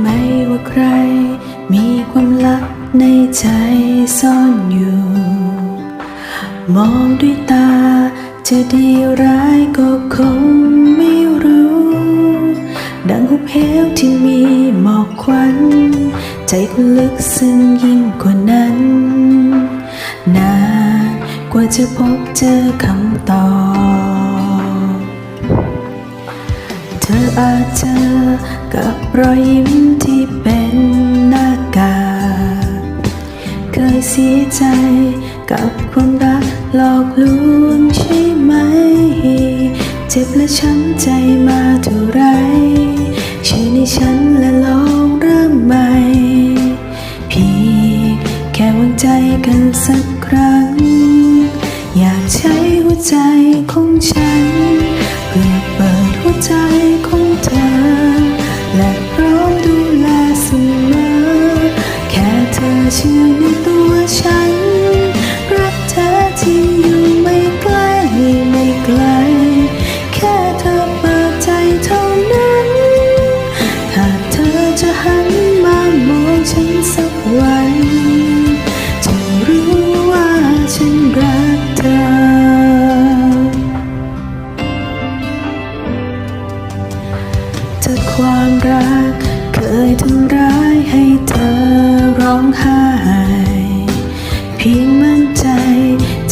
ไม่ว่าใคร มีความลับในใจซ่อนอยู่ มองด้วยตา จะดีร้ายก็คงไม่รู้ ดังหุบเหวที่มีหมอกควันใจก็ลึกซึ้งยิ่งกว่านั้น นานกว่าจะพบเจอคำตอบ ออาจเจอกับรอยยิ้มที่เป็นหน้ากากเคยเสียใจกับความรักหลอกลวงใช่ไหม เจ็บและช้ำใจมาเท่าไรเชื่อในฉันและลองเริ่มใหม่เพียงแค่วางใจกันสักครั้ง อยากใช้หัวใจของฉัน เพื่อเปิดหัวใจ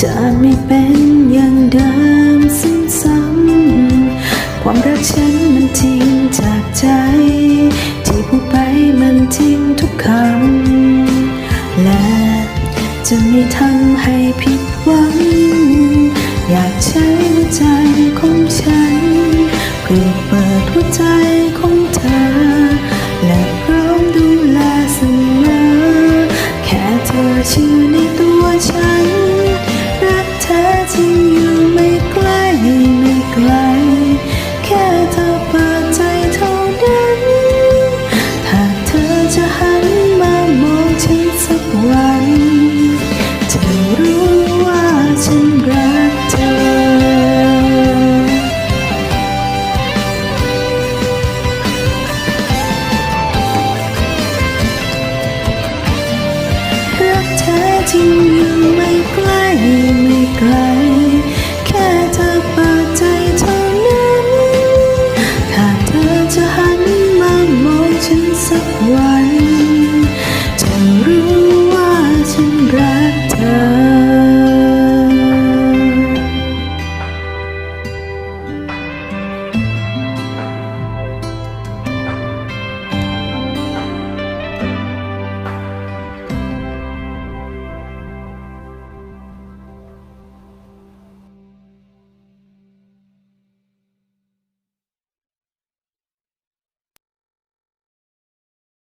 จะไม่เป็นอย่างเดิมซ้ำๆความรักฉันมันจริงจากใจ ที่พูดไปมันจริงทุกคำ และจะไม่ทำให้ผิดหวัง อยากใช้หัวใจของฉัน เพื่อเปิดหัวใจของเธอ และพร้อมดูแลเสมอ แค่เธอเชื่อในตัวฉัน เธอที่อยู่ไม่ไกลไม่ไกล แค่เธอเปิดใจเท่านั้น ถ้าเธอจะหันมามองฉันสักวันจะรู้ว่าฉันรักเธอรักเธอที่อยู่ไม่ไกลไม่ไกล